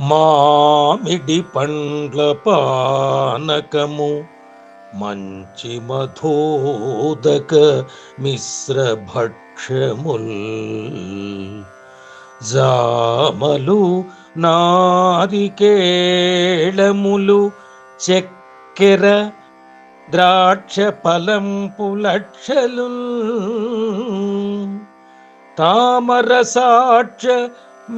మామిడి పండ్ల పానకము మంచి మధోదక మిశ్ర భక్ష్యముల్. జామలు నారికేళములు చక్కెర ద్రాక్ష ఫలంపు లక్షలు తామర సాక్ష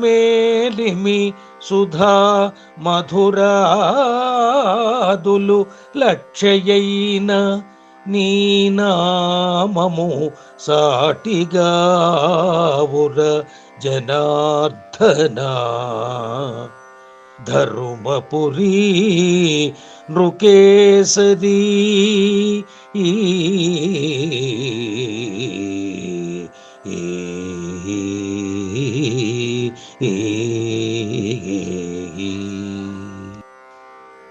మేలిమి సుధా మధురాదులు లక్షయైన నీ నామము సాటిగావుర జనార్దనా. ధర్మపురీ నృకేసరీ ఈ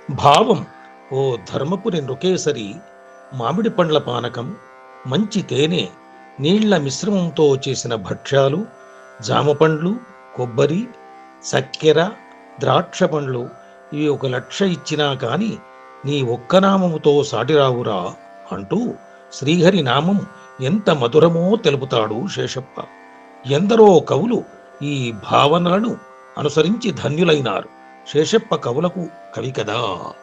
భావం ఓ ధర్మపురి నృకేసరి మామిడి పండ్ల పానకం మంచి తేనె నీళ్ళ మిశ్రమంతో చేసిన భక్ష్యాలు జామపండ్లు కొబ్బరి చక్కెర ద్రాక్ష పండ్లు ఇవి ఒక లక్ష ఇచ్చినా కాని నీ ఒక్క నామముతో సాటిరావురా అంటూ శ్రీహరి నామం ఎంత మధురమో తెలుపుతాడు శేషప్ప. ఎందరో కవులు ఈ భావనలను అనుసరించి ధన్యులైనారు. శేషప్ప కవులకు కవి కదా?